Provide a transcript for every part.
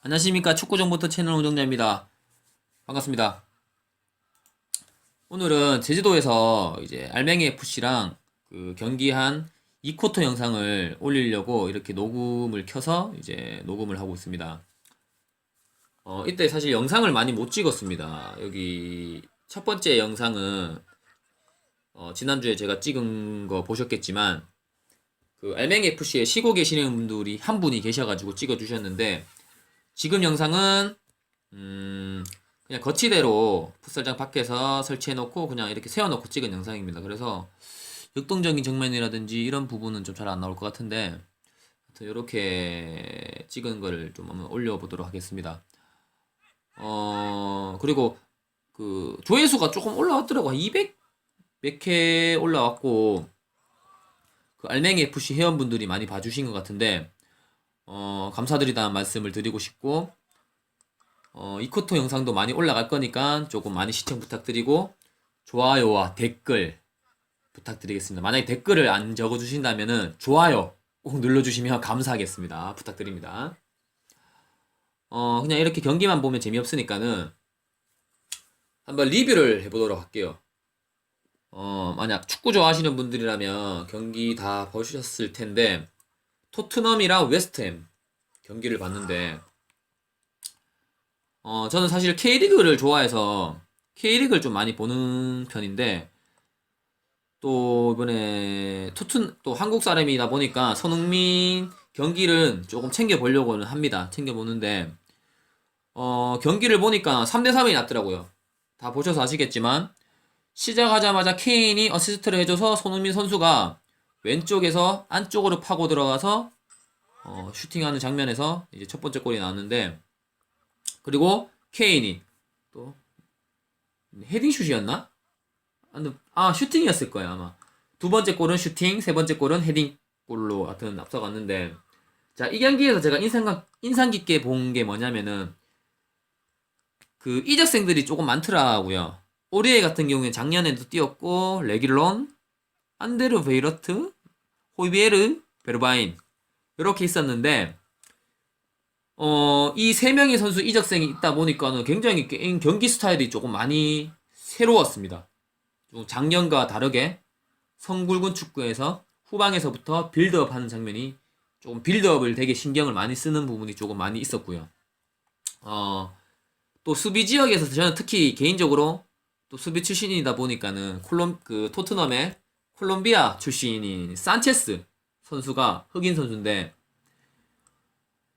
안녕하십니까 축구정보터 채널 운영자입니다. 반갑습니다. 오늘은 제주도에서 이제 알맹이 FC랑 그 경기한 2쿼터 영상을 올리려고 이렇게 녹음을 켜서 이제 녹음을 하고 있습니다. 어, 이때 사실 영상을 많이 못 찍었습니다. 여기 첫 번째 영상은 어, 지난주에 제가 찍은 거 보셨겠지만 그 알맹이 FC에 쉬고 계시는 분들이 한 분이 계셔가지고 찍어주셨는데 지금 영상은 음 그냥 거치대로 풋살장 밖에서 설치해놓고 그냥 이렇게 세워놓고 찍은 영상입니다. 그래서 역동적인 정면이라든지 이런 부분은 좀 잘 안 나올 것 같은데 이렇게 찍은 거를 좀 한번 올려보도록 하겠습니다. 어 그리고 그 조회수가 조금 올라왔더라고 한200몇개 올라왔고 그 알맹이 FC 회원분들이 많이 봐주신 것 같은데 어, 감사드리다는 말씀을 드리고 싶고, 어, 이코토 영상도 많이 올라갈 거니까 조금 많이 시청 부탁드리고, 좋아요와 댓글 부탁드리겠습니다. 만약에 댓글을 안 적어주신다면은, 좋아요 꼭 눌러주시면 감사하겠습니다. 부탁드립니다. 어, 그냥 이렇게 경기만 보면 재미없으니까는, 한번 리뷰를 해보도록 할게요. 어, 만약 축구 좋아하시는 분들이라면 경기 다 보셨을 텐데, 토트넘이랑 웨스트햄 경기를 봤는데 어 저는 사실 K리그를 좋아해서 K리그를 좀 많이 보는 편인데 또 이번에 토튼 또 한국 사람이다 보니까 손흥민 경기를 조금 챙겨 보려고는 합니다. 챙겨 보는데 어 경기를 보니까 3대 3이 났더라고요. 다 보셔서 아시겠지만 시작하자마자 케인이 어시스트를 해줘서 손흥민 선수가 왼쪽에서 안쪽으로 파고 들어가서 어, 슈팅하는 장면에서 이제 첫 번째 골이 나왔는데 그리고 케인이 또 헤딩 슛이었나? 아 슈팅이었을 거야 아마 두 번째 골은 슈팅 세 번째 골은 헤딩 골로 하여튼 앞서갔는데 자 이 경기에서 제가 인상 인상 깊게 본 게 뭐냐면은 그 이적생들이 조금 많더라고요 오리에 같은 경우에 작년에도 뛰었고 레길론 안데르 베이러트, 호이비에르, 베르바인 이렇게 있었는데 어, 이 세 명의 선수 이적생이 있다 보니까는 굉장히 게임 경기 스타일이 조금 많이 새로웠습니다. 좀 작년과 다르게 성굵은 축구에서 후방에서부터 빌드업 하는 장면이 조금 빌드업을 되게 신경을 많이 쓰는 부분이 조금 많이 있었고요. 어, 또 수비 지역에서 저는 특히 개인적으로 또 수비 출신이다 보니까는 콜롬 그 토트넘의 콜롬비아 출신인 산체스 선수가 흑인 선수인데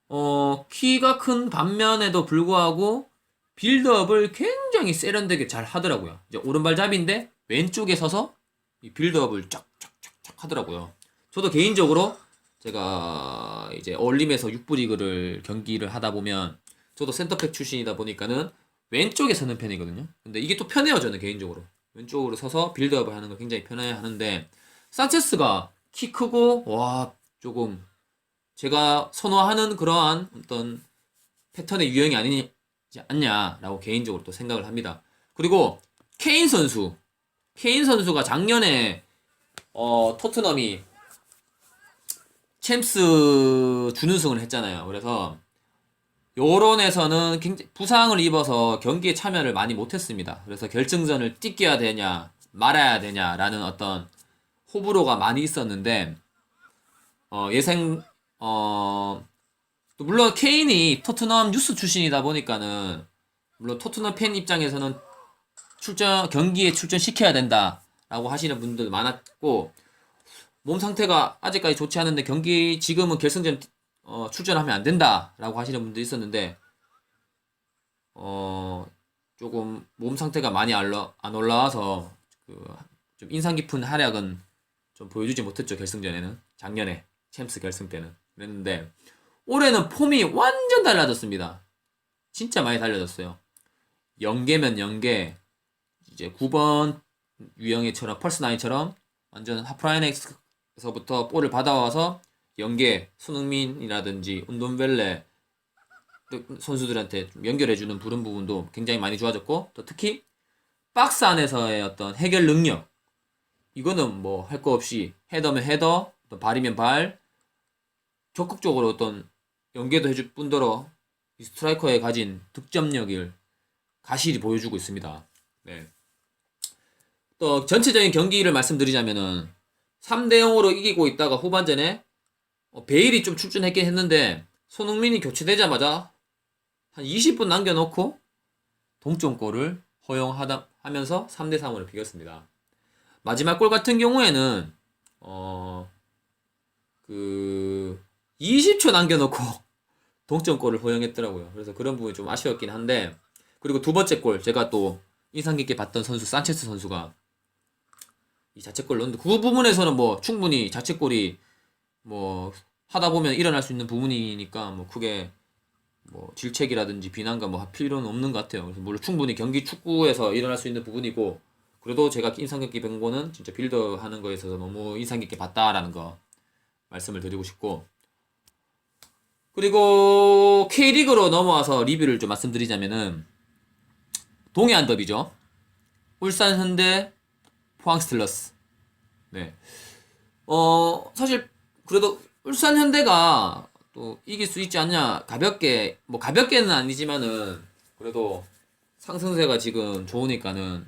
어 키가 큰 반면에도 불구하고 빌드업을 굉장히 세련되게 잘 하더라고요. 이제 오른발잡이인데 왼쪽에 서서 이 빌드업을 쫙쫙쫙쫙 하더라고요. 저도 개인적으로 제가 이제 얼림에서 6부 리그를 경기를 하다 보면 저도 센터백 출신이다 보니까는 왼쪽에 서는 편이거든요. 근데 이게 또 편해요, 저는 개인적으로. 왼쪽으로 서서 빌드업을 하는 거 굉장히 편해 하는데 산체스가 키 크고 와 조금 제가 선호하는 그러한 어떤 패턴의 유형이 아니지 않냐라고 개인적으로 또 생각을 합니다. 그리고 케인 선수 케인 선수가 작년에 어 토트넘이 챔스 준우승을 했잖아요. 그래서 요런에서는 부상을 입어서 경기에 참여를 많이 못했습니다. 그래서 결승전을 뛰겨야 되냐 말아야 되냐라는 어떤 호불호가 많이 있었는데 어, 예생 어, 또 물론 케인이 토트넘 뉴스 출신이다 보니까는 물론 토트넘 팬 입장에서는 출전 경기에 출전시켜야 된다라고 하시는 분들 많았고 몸 상태가 아직까지 좋지 않은데 경기 지금은 결승전 어, 출전하면 안 된다라고 하시는 분도 있었는데 어 조금 몸 상태가 많이 안 올라와서 그 좀 인상 깊은 활약은 좀 보여주지 못했죠 결승전에는 작년에 챔스 결승 때는 그랬는데 올해는 폼이 완전 달라졌습니다. 진짜 많이 달라졌어요. 연계면 연계 이제 9번 유영애처럼 펄스9처럼 완전 하프라인 엑스에서부터 볼을 받아와서 연계 손흥민이라든지 운동벨레 선수들한테 연결해주는 부른 부분도 굉장히 많이 좋아졌고 또 특히 박스 안에서의 어떤 해결 능력 이거는 뭐 할 거 없이 헤더면 헤더 또 발이면 발 적극적으로 어떤 연계도 해줄 뿐더러 이 스트라이커의 가진 득점력을 가실이 보여주고 있습니다. 네. 또 전체적인 경기를 말씀드리자면은 3대 0으로 이기고 있다가 후반전에 어, 베일이 좀 출전했긴 했는데 손흥민이 교체되자마자 한 20분 남겨놓고 동점골을 허용하다 하면서 3대 3으로 비겼습니다. 마지막 골 같은 경우에는 어 그 20초 남겨놓고 동점골을 허용했더라고요. 그래서 그런 부분이 좀 아쉬웠긴 한데 그리고 두 번째 골 제가 또 인상 깊게 봤던 선수 산체스 선수가 이 자책골 넣었는데 그 부분에서는 뭐 충분히 자책골이 뭐 하다 보면 일어날 수 있는 부분이니까 뭐 크게 뭐 질책이라든지 비난과 뭐 할 필요는 없는 것 같아요. 그래서 물론 충분히 경기 축구에서 일어날 수 있는 부분이고 그래도 제가 인상 깊게 본 거는 진짜 빌더 하는 거에 있어서 너무 인상 깊게 봤다라는 거 말씀을 드리고 싶고 그리고 K리그로 넘어와서 리뷰를 좀 말씀드리자면은 동해안 더비죠. 울산 현대 포항 스틸러스. 네. 어, 사실 그래도 울산 현대가 또 이길 수 있지 않냐 가볍게 뭐 가볍게는 아니지만은 그래도 상승세가 지금 좋으니까는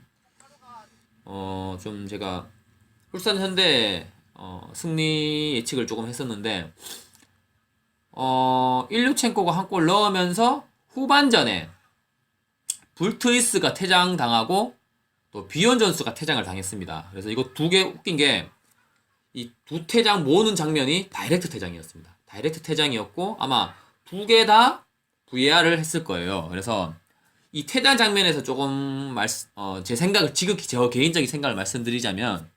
어 좀 제가 울산 현대 어 승리 예측을 조금 했었는데 어 일류첸코가 한 골 넣으면서 후반전에 불트이스가 퇴장 당하고 또 비온 전수가 퇴장을 당했습니다. 그래서 이거 두 개 웃긴 게 이 두 퇴장 모으는 장면이 다이렉트 퇴장이었습니다. 다이렉트 퇴장이었고 아마 두 개 다 VAR을 했을 거예요. 그래서 이 퇴장 장면에서 조금 말, 어, 제 생각을 지극히 제 개인적인 생각을 말씀드리자면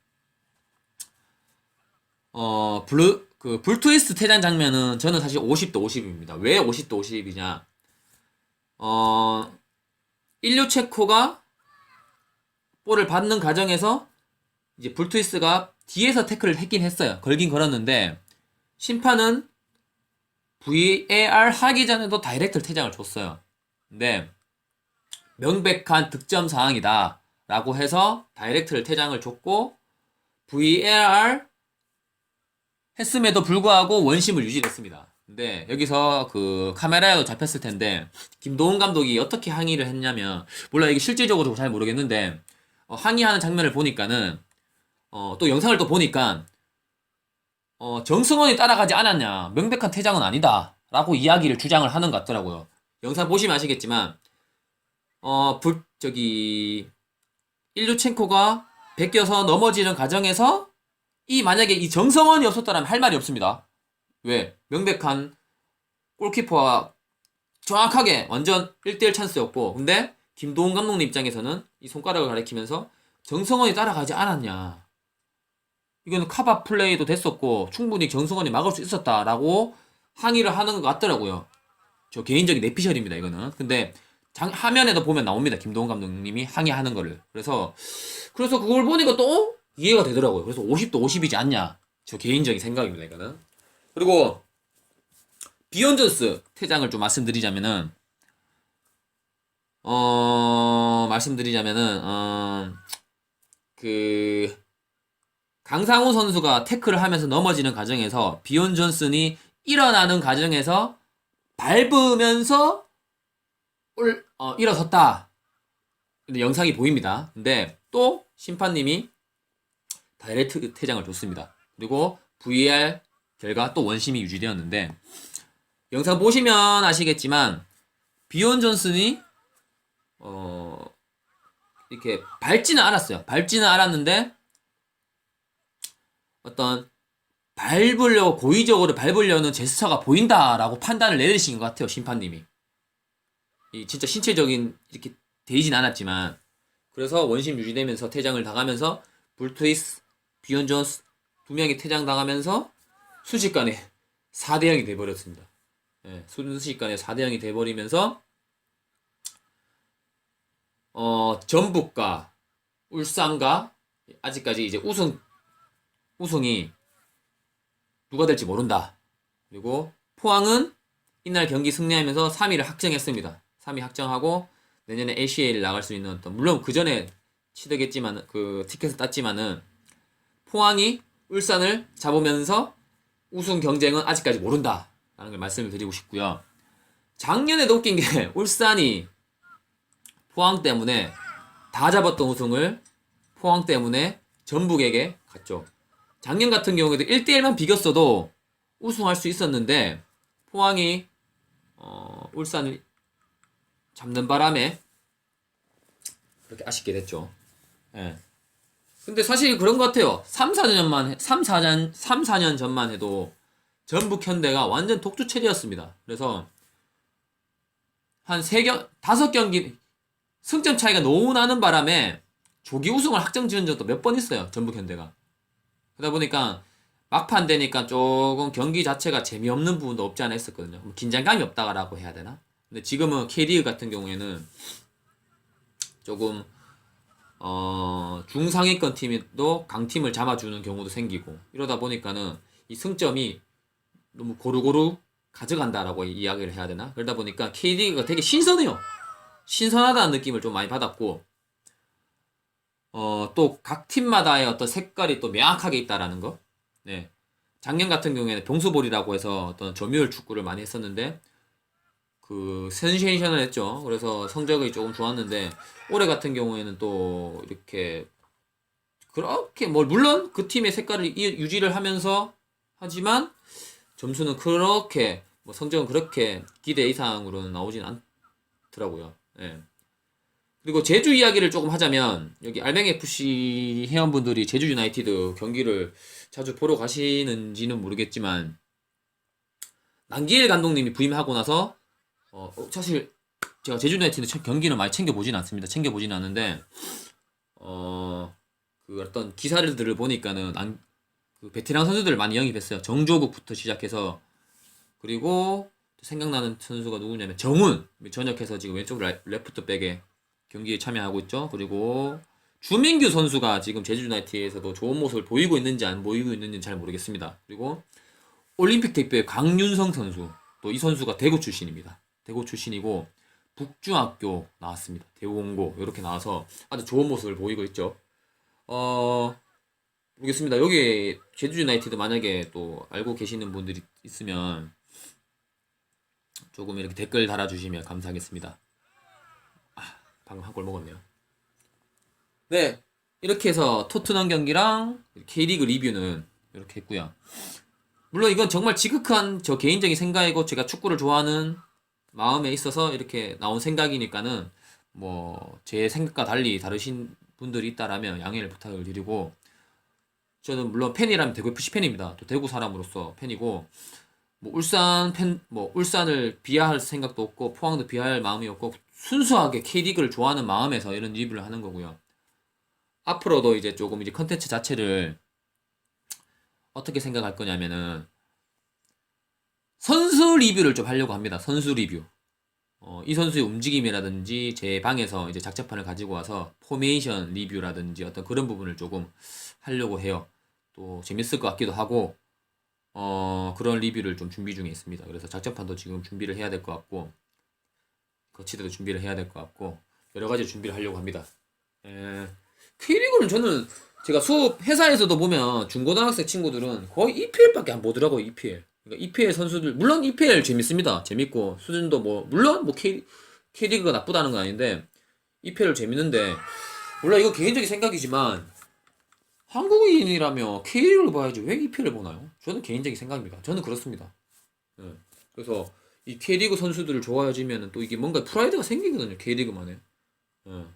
어, 블루 그 불트위스트 퇴장 장면은 저는 사실 50대 50입니다. 왜 50대 50이냐? 어, 일류 체코가 볼을 받는 과정에서 이제 불트위스가 뒤에서 태클을 했긴 했어요. 걸긴 걸었는데 심판은 VAR 하기 전에도 다이렉트 퇴장을 줬어요. 근데 명백한 득점 사항이다 라고 해서 다이렉트를 퇴장을 줬고 VAR 했음에도 불구하고 원심을 유지했습니다. 근데 여기서 그 카메라에도 잡혔을 텐데 김도훈 감독이 어떻게 항의를 했냐면 몰라 이게 실질적으로 잘 모르겠는데 어, 항의하는 장면을 보니까는 어, 또 영상을 또 보니까 어, 정승원이 따라가지 않았냐 명백한 퇴장은 아니다 라고 이야기를 주장을 하는 것 같더라고요. 영상 보시면 아시겠지만 어, 불, 저기 일루첸코가 베껴서 넘어지는 과정에서 이 만약에 이 정성원이 없었다면 할 말이 없습니다. 왜? 명백한 골키퍼와 정확하게 완전 1대1 찬스였고 근데 김도훈 감독님 입장에서는 이 손가락을 가리키면서 정성원이 따라가지 않았냐. 이거는 카바 플레이도 됐었고 충분히 정성원이 막을 수 있었다라고 항의를 하는 것 같더라고요. 저 개인적인 내피셜입니다 이거는. 근데 장, 화면에도 보면 나옵니다. 김도훈 감독님이 항의하는 거를. 그래서 그래서 그걸 보니까 또 이해가 되더라고요. 그래서 50도 50이지 않냐. 저 개인적인 생각입니다, 이거는. 그리고 비욘전스 퇴장을 좀 말씀드리자면은 어 말씀드리자면은 어그 강상우 선수가 태클을 하면서 넘어지는 과정에서 비온 존슨이 일어나는 과정에서 밟으면서 올, 어, 일어섰다. 근데 영상이 보입니다. 근데 또 심판님이 다이렉트 퇴장을 줬습니다. 그리고 VAR 결과 또 원심이 유지되었는데 영상 보시면 아시겠지만 비온 존슨이 어 이렇게 밟지는 않았어요. 밟지는 않았는데 어떤 밟으려고 고의적으로 밟으려는 제스처가 보인다라고 판단을 내리신 것 같아요 심판님이. 이 진짜 신체적인 이렇게 되진 않았지만 그래서 원심 유지되면서 퇴장을 당하면서 불트위스 비온 존스 두 명이 퇴장 당하면서 순식간에 4대 0이 돼버렸습니다. 예, 순식간에 4대 0이 돼버리면서 어, 전북과 울산과 아직까지 이제 우승 우승이 누가 될지 모른다. 그리고 포항은 이날 경기 승리하면서 3위를 확정했습니다. 3위 확정하고 내년에 ACA를 나갈 수 있는 어떤 물론 그 전에 치르겠지만 그 티켓을 땄지만은 포항이 울산을 잡으면서 우승 경쟁은 아직까지 모른다 라는 걸 말씀을 드리고 싶고요. 작년에도 웃긴 게 울산이 포항 때문에 다 잡았던 우승을 포항 때문에 전북에게 갔죠. 작년 같은 경우에도 1대1만 비겼어도 우승할 수 있었는데 포항이 어, 울산을 잡는 바람에 그렇게 아쉽게 됐죠. 예. 근데 사실 그런 것 같아요. 3, 4년만, 3, 4년, 3, 4년 전만 해도 전북 현대가 완전 독주 체제였습니다. 그래서 한 3경, 5경기 승점 차이가 너무 나는 바람에 조기 우승을 확정 지은 적도 몇 번 있어요. 전북 현대가. 그러다 보니까 막판 되니까 조금 경기 자체가 재미없는 부분도 없지 않아 있었거든요. 뭐 긴장감이 없다라고 해야 되나? 근데 지금은 K리그 같은 경우에는 조금 어, 중상위권 팀도 강팀을 잡아주는 경우도 생기고 이러다 보니까는 이 승점이 너무 고루고루 가져간다라고 이야기를 해야 되나? 그러다 보니까 K리그가 되게 신선해요. 신선하다는 느낌을 좀 많이 받았고 어, 또 각 팀마다의 어떤 색깔이 또 명확하게 있다라는 거. 네. 작년 같은 경우에는 병수볼이라고 해서 어떤 점유율 축구를 많이 했었는데 그 센세이션을 했죠. 그래서 성적이 조금 좋았는데 올해 같은 경우에는 또 이렇게 그렇게 뭐 물론 그 팀의 색깔을 이- 유지를 하면서 하지만 점수는 그렇게 뭐 성적은 그렇게 기대 이상으로는 나오진 않더라고요. 예. 그리고 제주 이야기를 조금 하자면 여기 알맹 FC 회원분들이 제주 유나이티드 경기를 자주 보러 가시는지는 모르겠지만 남기일 감독님이 부임하고 나서 어, 어, 사실 제가 제주 유나이티드 참- 경기는 많이 챙겨 보진 않습니다. 챙겨 보진 않는데 어, 그 어떤 기사들을 보니까는 안, 그 베테랑 선수들을 많이 영입했어요. 정조국부터 시작해서 그리고 생각나는 선수가 누구냐면 정훈 전역해서 지금 왼쪽 라- 레프트 백에 경기에 참여하고 있죠. 그리고 주민규 선수가 지금 제주 유나이티드에서도 좋은 모습을 보이고 있는지 안 보이고 있는지 잘 모르겠습니다. 그리고 올림픽 대표의 강윤성 선수 또 이 선수가 대구 출신입니다. 대구 출신이고 북중학교 나왔습니다. 대우공고 이렇게 나와서 아주 좋은 모습을 보이고 있죠. 어 모르겠습니다. 여기 제주 유나이티드 만약에 또 알고 계시는 분들이 있으면 조금 이렇게 댓글 달아주시면 감사하겠습니다. 아, 방금 한 골 먹었네요. 네, 이렇게 해서 토트넘 경기랑 K리그 리뷰는 이렇게 했고요. 물론 이건 정말 지극한 저 개인적인 생각이고 제가 축구를 좋아하는 마음에 있어서 이렇게 나온 생각이니까는 뭐 제 생각과 달리 다르신 분들이 있다라면 양해를 부탁을 드리고 저는 물론 팬이라면 대구 FC 팬입니다. 또 대구 사람으로서 팬이고 뭐 울산 팬 뭐 울산을 비하할 생각도 없고 포항도 비하할 마음이 없고 순수하게 K리그를 좋아하는 마음에서 이런 리뷰를 하는 거고요. 앞으로도 이제 조금 이제 컨텐츠 자체를 어떻게 생각할 거냐면은 선수 리뷰를 좀 하려고 합니다. 선수 리뷰. 어, 이 선수의 움직임이라든지 제 방에서 이제 작전판을 가지고 와서 포메이션 리뷰라든지 어떤 그런 부분을 조금 하려고 해요. 또 재밌을 것 같기도 하고 어, 그런 리뷰를 좀 준비 중에 있습니다. 그래서 작전판도 지금 준비를 해야 될 것 같고 거치대도 준비를 해야 될 것 같고 여러 가지 준비를 하려고 합니다. 에, K리그는 저는 제가 수업 회사에서도 보면 중고등학생 친구들은 거의 EPL밖에 안 보더라고요. EPL. 그러니까 EPL 선수들 물론 EPL 재밌습니다. 재밌고 수준도 뭐 물론 뭐 K K리그가 나쁘다는 건 아닌데 EPL 재밌는데 몰라 이거 개인적인 생각이지만 한국인이라며 K리그를 봐야지 왜 EPL을 보나요? 저는 개인적인 생각입니다. 저는 그렇습니다. 예. 그래서 이 K리그 선수들을 좋아해지면 또 이게 뭔가 프라이드가 생기거든요. K리그만에. 예.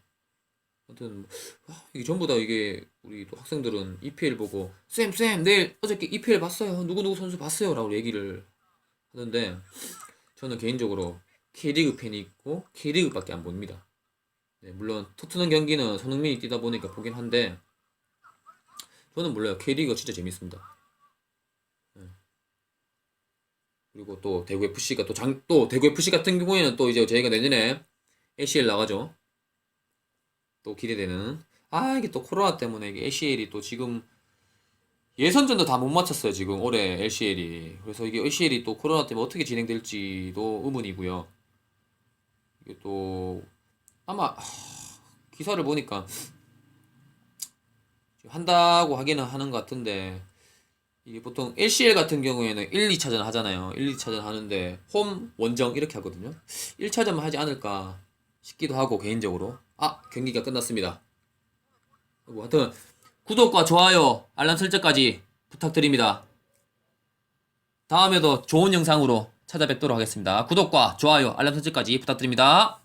아무튼 아, 이게 전부 다 이게 우리 또 학생들은 EPL 보고 쌤, 쌤, 내일 어저께 EPL 봤어요. 누구누구 선수 봤어요. 라고 얘기를 하는데 저는 개인적으로 K리그 팬이 있고 K리그밖에 안 봅니다. 네, 물론 토트넘 경기는 손흥민이 뛰다 보니까 보긴 한데 저는 몰라요. K리그가 진짜 재밌습니다. 네. 그리고 또 대구 FC가 또 장, 또 대구 FC 같은 경우에는 또 이제 저희가 내년에 ACL 나가죠. 또 기대되는. 아 이게 또 코로나 때문에 이게 LCL이 또 지금 예선전도 다못 마쳤어요 지금 올해 LCL이. 그래서 이게 LCL이 또 코로나 때문에 어떻게 진행될지도 의문이고요. 이게 또 아마 하, 기사를 보니까 한다고 하기는 하는 것 같은데 이게 보통 LCL 같은 경우에는 1, 2차전 하잖아요. 1, 2차전 하는데 홈, 원정 이렇게 하거든요. 1차전만 하지 않을까 싶기도 하고 개인적으로. 아, 경기가 끝났습니다. 뭐 하여튼 구독과 좋아요, 알람 설정까지 부탁드립니다. 다음에도 좋은 영상으로 찾아뵙도록 하겠습니다. 구독과 좋아요, 알람 설정까지 부탁드립니다.